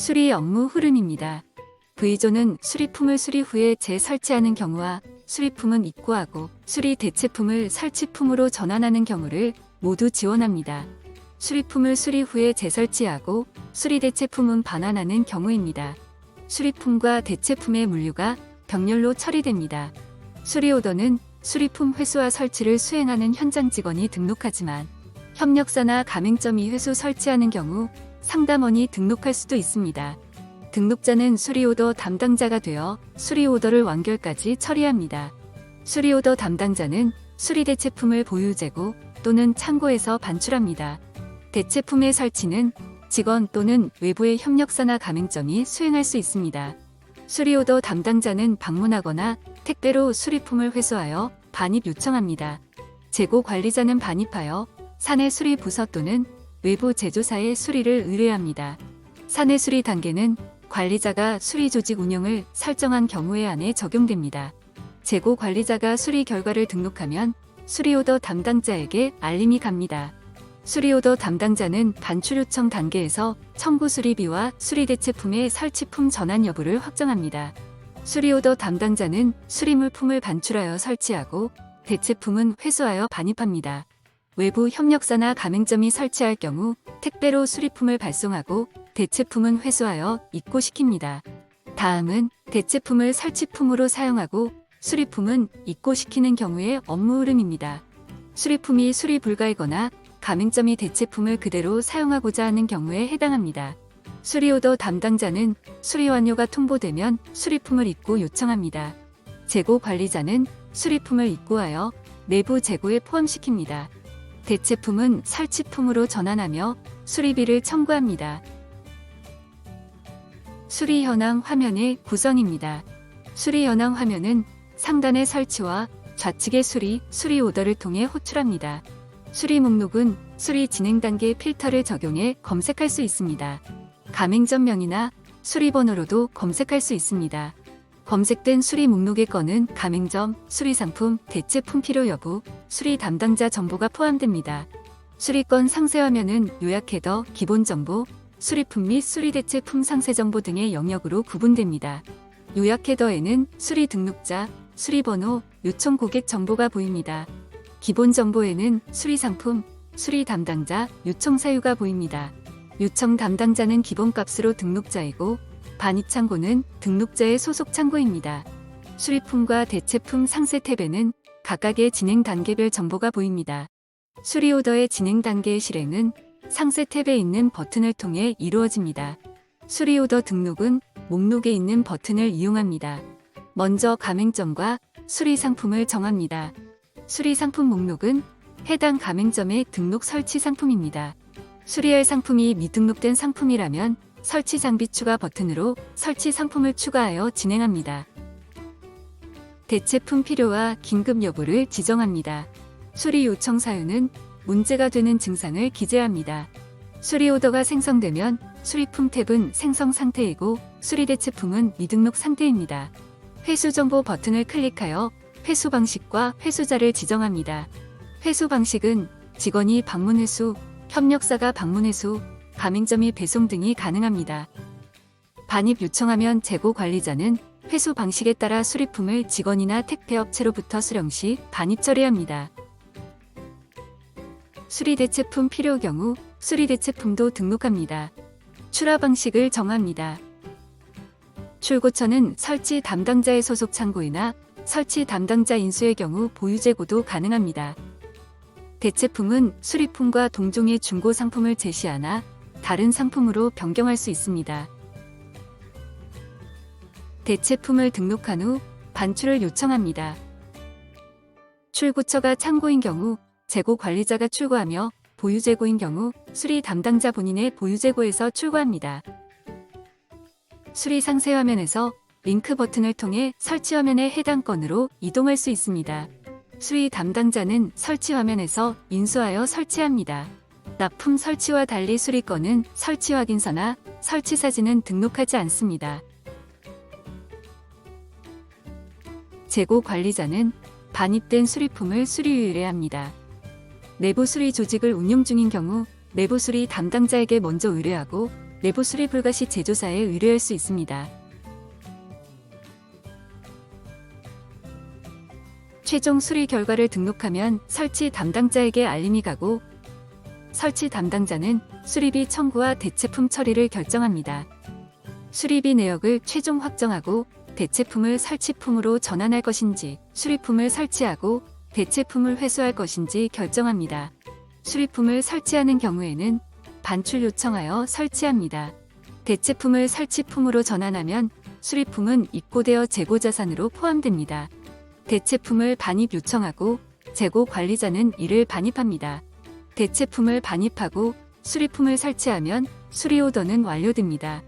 수리 업무 흐름입니다. V조는 수리품을 수리 후에 재설치하는 경우와 수리품은 입고하고 수리 대체품을 설치품으로 전환하는 경우를 모두 지원합니다. 수리품을 수리 후에 재설치하고 수리 대체품은 반환하는 경우입니다. 수리품과 대체품의 물류가 병렬로 처리됩니다. 수리 오더는 수리품 회수와 설치를 수행하는 현장 직원이 등록하지만 협력사나 가맹점이 회수 설치하는 경우 상담원이 등록할 수도 있습니다. 등록자는 수리 오더 담당자가 되어 수리 오더를 완결까지 처리합니다. 수리 오더 담당자는 수리 대 체품을 보유 재고 또는 창고에서 반출합니다. 대체품의 설치는 직원 또는 외부의 협력사나 가맹점이 수행할 수 있습니다. 수리 오더 담당자는 방문하거나 택배로 수리품을 회수하여 반입 요청합니다. 재고 관리자는 반입하여 사내 수리 부서 또는 외부 제조사의 수리를 의뢰합니다. 사내 수리 단계는 관리자가 수리 조직 운영을 설정한 경우에 한해 적용됩니다. 재고 관리자가 수리 결과를 등록하면 수리 오더 담당자에게 알림이 갑니다. 수리 오더 담당자는 반출 요청 단계에서 청구 수리비와 수리 대체품의 설치품 전환 여부를 확정합니다. 수리 오더 담당자는 수리 물품을 반출하여 설치하고 대체품은 회수하여 반입합니다. 외부 협력사나 가맹점이 설치할 경우 택배로 수리품을 발송하고 대체품은 회수하여 입고시킵니다. 다음은 대체품을 설치품으로 사용하고 수리품은 입고시키는 경우의 업무 흐름입니다. 수리품이 수리 불가이거나 가맹점이 대체품을 그대로 사용하고자 하는 경우에 해당합니다. 수리 오더 담당자는 수리 완료가 통보되면 수리품을 입고 요청합니다. 재고 관리자는 수리품을 입고하여 내부 재고에 포함시킵니다. 대체품은 설치품으로 전환하며 수리비를 청구합니다. 수리 현황 화면의 구성입니다. 수리 현황 화면은 상단의 설치와 좌측의 수리, 수리 오더를 통해 호출합니다. 수리 목록은 수리 진행 단계 필터를 적용해 검색할 수 있습니다. 가맹점명이나 수리 번호로도 검색할 수 있습니다. 검색된 수리 목록의 건은 가맹점, 수리 상품, 대체품 필요 여부, 수리 담당자 정보가 포함됩니다. 수리건 상세 화면은 요약 헤더, 기본 정보, 수리품 및 수리 대체품 상세 정보 등의 영역으로 구분됩니다. 요약 헤더에는 수리 등록자, 수리 번호, 요청 고객 정보가 보입니다. 기본 정보에는 수리 상품, 수리 담당자, 요청 사유가 보입니다. 요청 담당자는 기본값으로 등록자이고 반입 창고는 등록자의 소속 창고입니다. 수리품과 대체품 상세 탭에는 각각의 진행 단계별 정보가 보입니다. 수리 오더의 진행 단계의 실행은 상세 탭에 있는 버튼을 통해 이루어집니다. 수리 오더 등록은 목록에 있는 버튼을 이용합니다. 먼저 가맹점과 수리 상품을 정합니다. 수리 상품 목록은 해당 가맹점의 등록 설치 상품입니다. 수리할 상품이 미등록된 상품이라면 설치 장비 추가 버튼으로 설치 상품을 추가하여 진행합니다. 대체품 필요와 긴급 여부를 지정합니다. 수리 요청 사유는 문제가 되는 증상을 기재합니다. 수리 오더가 생성되면 수리품 탭은 생성 상태이고 수리 대체품은 미등록 상태입니다. 회수 정보 버튼을 클릭하여 회수 방식과 회수자를 지정합니다. 회수 방식은 직원이 방문 회수, 협력사가 방문 회수, 가맹점이 배송 등이 가능합니다. 반입 요청하면 재고 관리자는 회수 방식에 따라 수리품을 직원이나 택배업체로부터 수령 시 반입 처리합니다. 수리 대체품 필요 경우 수리 대체품도 등록합니다. 출하 방식을 정합니다. 출고처는 설치 담당자의 소속 창고이나 설치 담당자 인수의 경우 보유 재고도 가능합니다. 대체품은 수리품과 동종의 중고 상품을 제시하나 다른 상품으로 변경할 수 있습니다. 대체품을 등록한 후 반출을 요청합니다. 출고처가 창고인 경우 재고 관리자가 출고하며 보유 재고인 경우 수리 담당자 본인의 보유 재고에서 출고합니다. 수리 상세 화면에서 링크 버튼을 통해 설치 화면의 해당 건으로 이동할 수 있습니다. 수리 담당자는 설치 화면에서 인수하여 설치합니다. 납품 설치와 달리 수리건은 설치 확인서나 설치 사진은 등록하지 않습니다. 재고 관리자는 반입된 수리품을 수리 의뢰합니다. 내부 수리 조직을 운영 중인 경우 내부 수리 담당자에게 먼저 의뢰하고 내부 수리 불가 시 제조사에 의뢰할 수 있습니다. 최종 수리 결과를 등록하면 설치 담당자에게 알림이 가고 설치 담당자는 수리비 청구와 대체품 처리를 결정합니다. 수리비 내역을 최종 확정하고 대체품을 설치품으로 전환할 것인지 수리품을 설치하고 대체품을 회수할 것인지 결정합니다. 수리품을 설치하는 경우에는 반출 요청하여 설치합니다. 대체품을 설치품으로 전환하면 수리품은 입고되어 재고 자산으로 포함됩니다. 대체품을 반입 요청하고 재고 관리자는 이를 반입합니다. 대체품을 반입하고 수리품을 설치하면 수리 오더는 완료됩니다.